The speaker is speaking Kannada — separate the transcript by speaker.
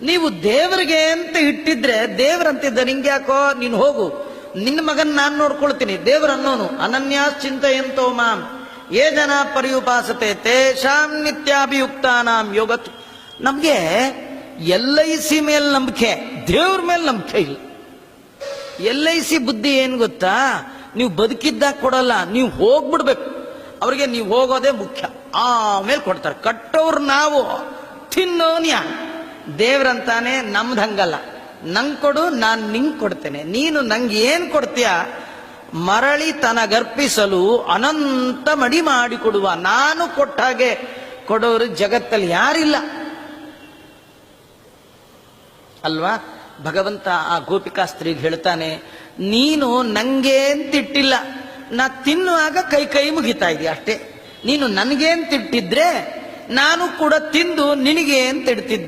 Speaker 1: ನೀವು ದೇವರಿಗೆ ಅಂತ ಇಟ್ಟಿದ್ರೆ ದೇವರಂತಿದ್ದ ನಿಂಗೆ ಯಾಕೋ? ನೀನು ಹೋಗು. ನಿನ್ನ ಮಗನ್ ನಾನು ನೋಡ್ಕೊಳ್ತೀನಿ. ದೇವರನ್ನೋನು ಅನನ್ಯ ಚಿಂತೆಯಂತೋ ಮಾಂ. ಏ ಜನ ಪರ್ಯುಪಾಸತೆ ತೇಷಾಂ ನಿತ್ಯಾಭಿಯುಕ್ತಾನಾಂ ಯೋಗತ್ ನಮ್ಗೆ ಎಲ್ ಐ ಸಿ ಮೇಲೆ ನಂಬಿಕೆ, ದೇವ್ರ ಮೇಲೆ ನಂಬಿಕೆ ಇಲ್ಲ. ಎಲ್ ಐ ಸಿ ಬುದ್ಧಿ ಏನ್ ಗೊತ್ತಾ? ನೀವು ಬದುಕಿದ್ದಾಗ ಕೊಡಲ್ಲ, ನೀವು ಹೋಗ್ಬಿಡ್ಬೇಕು. ಅವ್ರಿಗೆ ನೀವು ಹೋಗೋದೇ ಮುಖ್ಯ. ಆಮೇಲೆ ಕೊಡ್ತಾರೆ. ಕಟ್ಟೋರು ನಾವು ತಿನ್ನೋನ್ಯ ದೇವ್ರಂತಾನೆ ನಮ್ದು ಹಂಗಲ್ಲ. ನಂಗ್ ಕೊಡು, ನಾನ್ ನಿಂಗ್ ಕೊಡ್ತೇನೆ. ನೀನು ನಂಗೆ ಏನ್ ಕೊಡ್ತೀಯ? ಮರಳಿ ತನಗರ್ಪಿಸಲು ಅನಂತ ಮಡಿ ಮಾಡಿಕೊಡುವ ನಾನು ಕೊಟ್ಟ ಹಾಗೆ ಕೊಡೋರು ಜಗತ್ತಲ್ಲಿ ಯಾರಿಲ್ಲ. ಅಲ್ವಾ? ಭಗವಂತ ಆ ಗೋಪಿಕಾ ಸ್ತ್ರೀಗೆ ಹೇಳ್ತಾನೆ, ನೀನು ನಂಗೇನ್ ತಿಟ್ಟಿಲ್ಲ. ನಾ ತಿನ್ನುವಾಗ ಕೈ ಕೈ ಮುಗಿತಾ ಇದೆಯಾ ಅಷ್ಟೇ. ನೀನು ನನಗೇನ್ ತಿಟ್ಟಿದ್ರೆ, ನಾನು ಕೂಡ ತಿಂದು ನಿನಗೆ ಅಂತ ಇಡ್ತಿದ್ದೆ